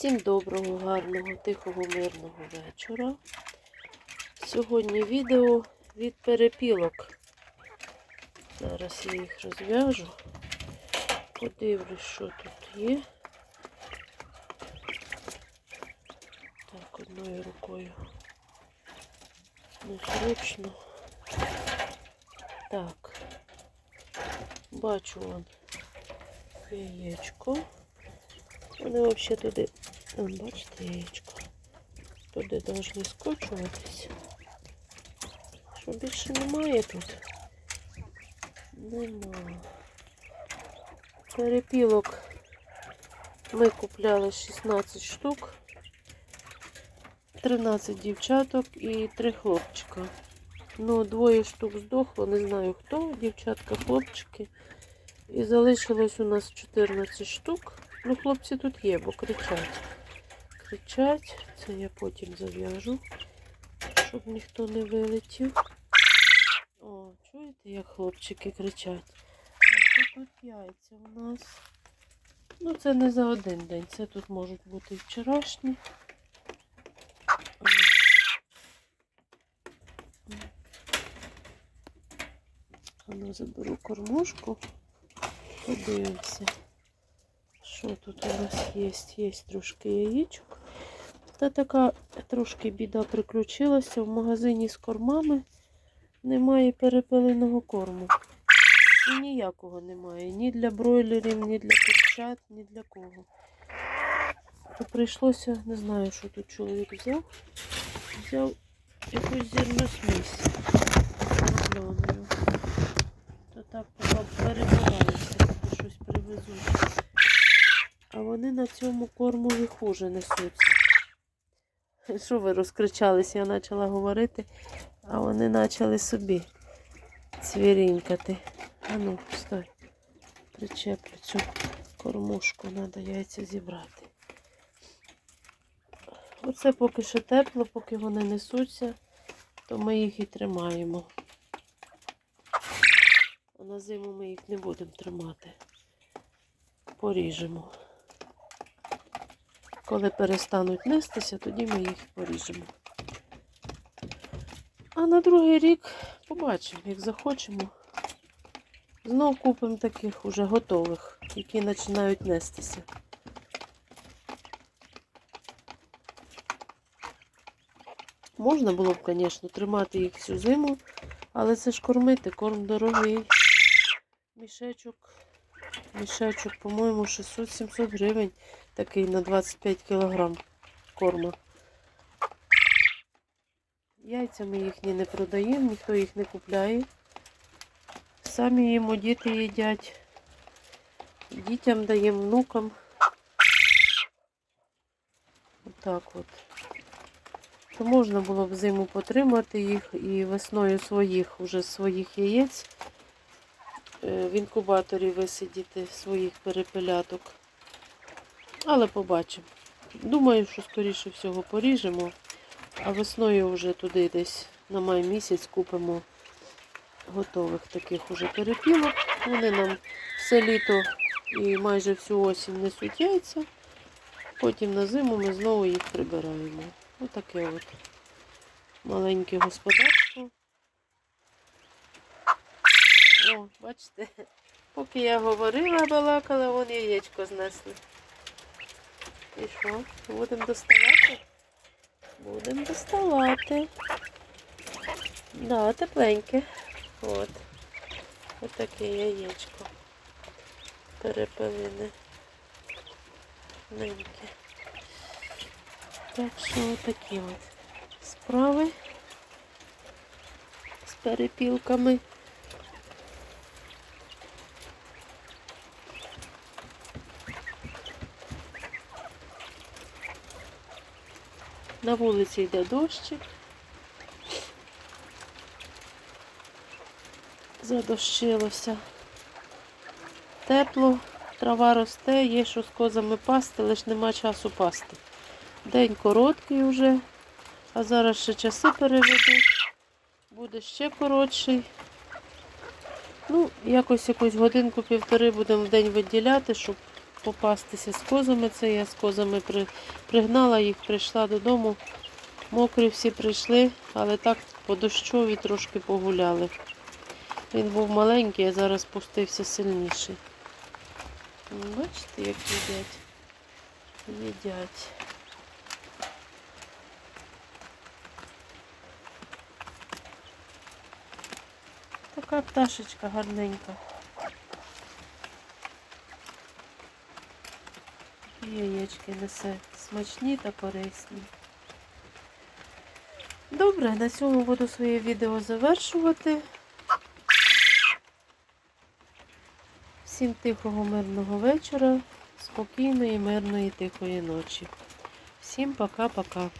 Всім доброго, гарного, тихого, мирного вечора. Сьогодні відео від перепілок. Зараз я їх розв'яжу. Подивлюсь, що тут є. Так, одною рукою. Незручно. Так. Бачу вон яєчко. Вони взагалі туди, Вон, бачите, яєчко. Туди повинні скочуватись. Що більше немає тут? Нема. Перепілок ми купляли 16 штук, 13 дівчаток і 3 хлопчика. Ну, двоє штук здохло, не знаю хто, дівчатка, хлопчики. І залишилось у нас 14 штук. Ну, хлопці тут є, бо кричать. Кричать. Це я потім зав'яжу, щоб ніхто не вилетів. О, чуєте, як хлопчики кричать? А це тут яйця у нас. Ну, це не за один день. Це тут можуть бути і вчорашні. Ну заберу кормушку. Подивимося. Що тут у нас є? Є трошки яєчок. Та така трошки біда приключилася. В магазині з кормами немає перепеленого корму. І ніякого немає. Ні для бройлерів, ні для курчат, ні для кого. То прийшлося, не знаю, що тут чоловік взяв. Взяв якусь зерносмісь. Зеленою. То так поки поки щось привезуть. Вони на цьому кормові хуже несуться. Що ви розкричались? Я почала говорити, а вони почали собі цвірінькати. А ну, стой. Причеплю цю кормушку, треба яйця зібрати. Оце поки що тепло, поки вони несуться, то ми їх і тримаємо. А на зиму ми їх не будемо тримати. Поріжемо. Коли перестануть нестися, тоді ми їх поріжемо. А на другий рік побачимо, як захочемо. Знов купимо таких уже готових, які починають нестися. Можна було б, звісно, тримати їх всю зиму, але це ж кормити, корм дорогий. Мішечок, мішечок, по-моєму, 600-700 гривень такий на 25 кілограм корма. Яйцями їхні не продаємо, ніхто їх не купляє. Самі їмо діти їдять. Дітям даємо внукам. Отак от. То можна було б зиму потримати їх і весною своїх, уже своїх яєць в інкубаторі висидіти своїх перепеляток. Але побачимо. Думаю, що скоріше всього поріжемо, а весною вже туди десь на май місяць купимо готових таких уже перепілок. Вони нам все літо і майже всю осінь несуть яйця. Потім на зиму ми знову їх прибираємо. Отаке от маленьке господарство. О, бачите, поки я говорила, балакала, вон яєчко знесли. І що? Будемо доставати? Будемо доставати. Да, тепленьке. От. Ось таке яєчко. Перепелине. Неньке. Так що отакі от справи з перепілками. На вулиці йде дощик. Задощилося. Тепло, трава росте, є що з козами пасти, лише нема часу пасти. День короткий вже, а зараз ще часи переведуть. Буде ще коротший. Ну, якось якусь годинку-півтори будемо в день виділяти, щоб попастися з козами. Це я з козами при, пригнала їх, прийшла додому. Мокрі всі прийшли, але так по дощові трошки погуляли. Він був маленький, а зараз пустився сильніший. Бачите, як їдять. Їдять. Така пташечка гарненька. Такі Яєчки несе смачні та корисні. Добре, на цьому буду своє відео завершувати. Всім тихого, мирного вечора, спокійної, мирної, тихої ночі. Всім пока-пока.